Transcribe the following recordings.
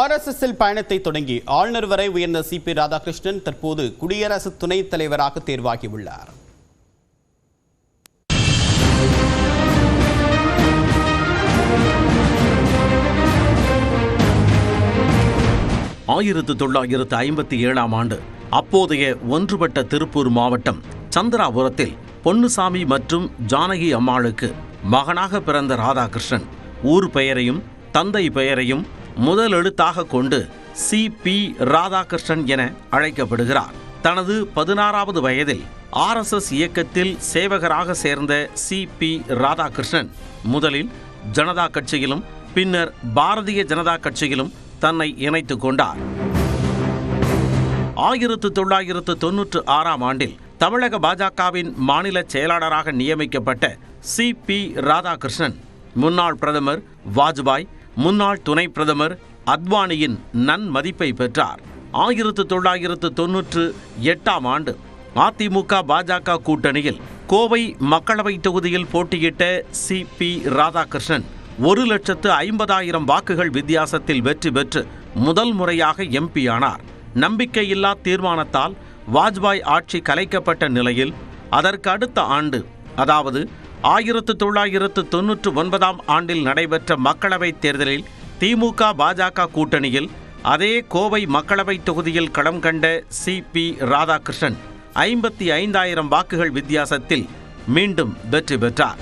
ஆர்எஸ்எஸ்எல் பயணத்தை தொடங்கி ஆளுநர் வரை உயர்ந்த சிபி ராதாகிருஷ்ணன் தற்போது குடியரசு துணைத் தலைவராக தேர்வாகியுள்ளார். ஆயிரத்து தொள்ளாயிரத்து ஐம்பத்தி ஏழாம் ஆண்டு அப்போதைய ஒன்றுபட்ட திருப்பூர் மாவட்டம் சந்திராபுரத்தில் பொன்னுசாமி மற்றும் ஜானகி அம்மாளுக்கு மகனாக பிறந்த ராதாகிருஷ்ணன். ஊர் பெயரையும் தந்தை பெயரையும் முதல் எழுத்தாக கொண்டு சி. பி. ராதாகிருஷ்ணன் என அழைக்கப்படுகிறார். தனது பதினாறாவது வயதில் ஆர்எஸ்எஸ் இயக்கத்தில் சேவகராக சேர்ந்த சி. பி. ராதாகிருஷ்ணன் முதலில் ஜனதா கட்சியிலும் பின்னர் பாரதிய ஜனதா கட்சியிலும் தன்னை இணைத்துக் கொண்டார். ஆயிரத்து தொள்ளாயிரத்து தொன்னூற்று ஆறாம் ஆண்டில் தமிழக பாஜகவின் மாநில செயலாளராக நியமிக்கப்பட்ட சி. பி. ராதாகிருஷ்ணன் முன்னாள் பிரதமர் வாஜ்பாய் முன்னாள் துணை பிரதமர் அத்வானியின் நன்மதிப்பை பெற்றார். ஆயிரத்து தொள்ளாயிரத்து தொன்னூற்று எட்டாம் ஆண்டு அதிமுக பாஜக கூட்டணியில் கோவை மக்களவை தொகுதியில் போட்டியிட்ட சி. பி. ராதாகிருஷ்ணன் ஒரு லட்சத்து ஐம்பதாயிரம் வாக்குகள் வித்தியாசத்தில் வெற்றி பெற்று முதல் முறையாக எம்பி ஆனார். நம்பிக்கையில்லா தீர்மானத்தால் வாஜ்பாய் ஆட்சி கலைக்கப்பட்ட நிலையில் அதற்கு அடுத்த ஆண்டு அதாவது ஆயிரத்து தொள்ளாயிரத்து தொன்னூற்று ஒன்பதாம் ஆண்டில் நடைபெற்ற மக்களவைத் தேர்தலில் திமுக பாஜக கூட்டணியில் அதே கோவை மக்களவைத் தொகுதியில் களம் கண்ட சி. பி. ராதாகிருஷ்ணன் ஐம்பத்தி ஐந்தாயிரம் வாக்குகள் வித்தியாசத்தில் மீண்டும் வெற்றி பெற்றார்.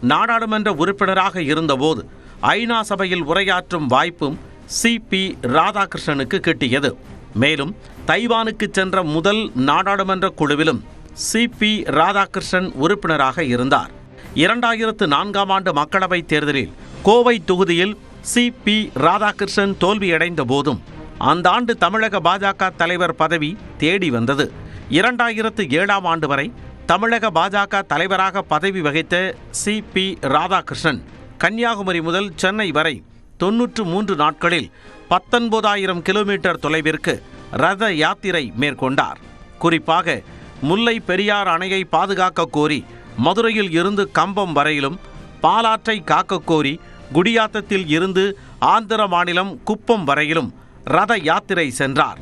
நாடாளுமன்ற உறுப்பினராக இருந்தபோது ஐநா சபையில் உரையாற்றும் வாய்ப்பும் சி. பி. ராதாகிருஷ்ணனுக்கு கிட்டியது. மேலும் தைவானுக்கு சென்ற முதல் நாடாளுமன்ற குழுவிலும் சி பி ராதாகிருஷ்ணன் உறுப்பினராக இருந்தார். இரண்டாயிரத்து நான்காம் ஆண்டு மக்களவைத் தேர்தலில் கோவை தொகுதியில் சி பி ராதாகிருஷ்ணன் தோல்வியடைந்த போதும் அந்த ஆண்டு தமிழக பாஜக தலைவர் பதவி தேடி வந்தது. இரண்டாயிரத்து ஏழாம் ஆண்டு வரை தமிழக பாஜக தலைவராக பதவி வகித்த சி பி ராதாகிருஷ்ணன் கன்னியாகுமரி முதல் சென்னை வரை தொன்னூற்று மூன்று நாட்களில் பத்தொன்பதாயிரம் கிலோமீட்டர் தொலைவிற்கு ரத யாத்திரை மேற்கொண்டார். குறிப்பாக முல்லை பெரியார் அணையை பாதுகாக்க கோரி மதுரையில் இருந்து கம்பம் வரையிலும் பாலாற்றை காக்க கோரி குடியாத்தத்தில் இருந்து ஆந்திர மாநிலம் குப்பம் வரையிலும் ரத யாத்திரை சென்றார்.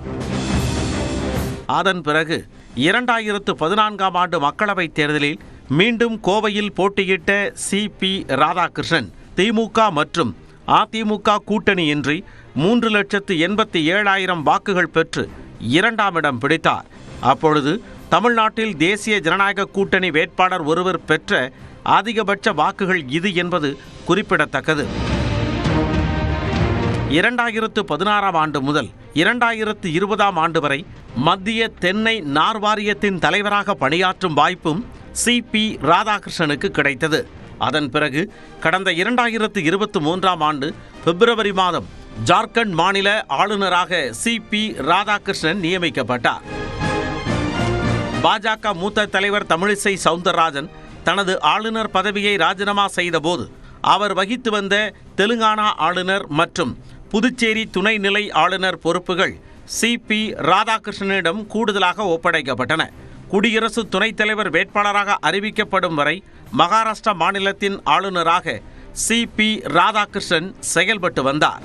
அதன் பிறகு இரண்டாயிரத்து பதினான்காம் ஆண்டு மக்களவைத் தேர்தலில் மீண்டும் கோவையில் போட்டியிட்ட சி பி ராதாகிருஷ்ணன் திமுக மற்றும் அதிமுக கூட்டணியின்றி மூன்று லட்சத்து எண்பத்தி ஏழாயிரம் வாக்குகள் பெற்று இரண்டாம் இடம் பிடித்தார். அப்பொழுது தமிழ்நாட்டில் தேசிய ஜனநாயக கூட்டணி வேட்பாளர் ஒருவர் பெற்ற அதிகபட்ச வாக்குகள் இது என்பது குறிப்பிடத்தக்கது. இரண்டாயிரத்து பதினாறாம் ஆண்டு முதல் இரண்டாயிரத்து இருபதாம் ஆண்டு வரை மத்திய தென்னை நார் வாரியத்தின் தலைவராக பணியாற்றும் வாய்ப்பும் சி பி ராதாகிருஷ்ணனுக்கு கிடைத்தது. அதன் பிறகு கடந்த இரண்டாயிரத்து இருபத்தி மூன்றாம் ஆண்டு பிப்ரவரி மாதம் ஜார்க்கண்ட் மாநில ஆளுநராக சி பி ராதாகிருஷ்ணன் நியமிக்கப்பட்டார். பாஜக மூத்த தலைவர் தமிழிசை சவுந்தரராஜன் தனது ஆளுநர் பதவியை ராஜினாமா செய்தபோது அவர் வகித்து வந்த தெலுங்கானா ஆளுநர் மற்றும் புதுச்சேரி துணைநிலை ஆளுநர் பொறுப்புகள் சி பி ராதாகிருஷ்ணனிடம் கூடுதலாக ஒப்படைக்கப்பட்டன. குடியரசு துணைத் தலைவர் வேட்பாளராக அறிவிக்கப்படும் வரை மகாராஷ்டிரா மாநிலத்தின் ஆளுநராக சி பி ராதாகிருஷ்ணன் செயல்பட்டு வந்தார்.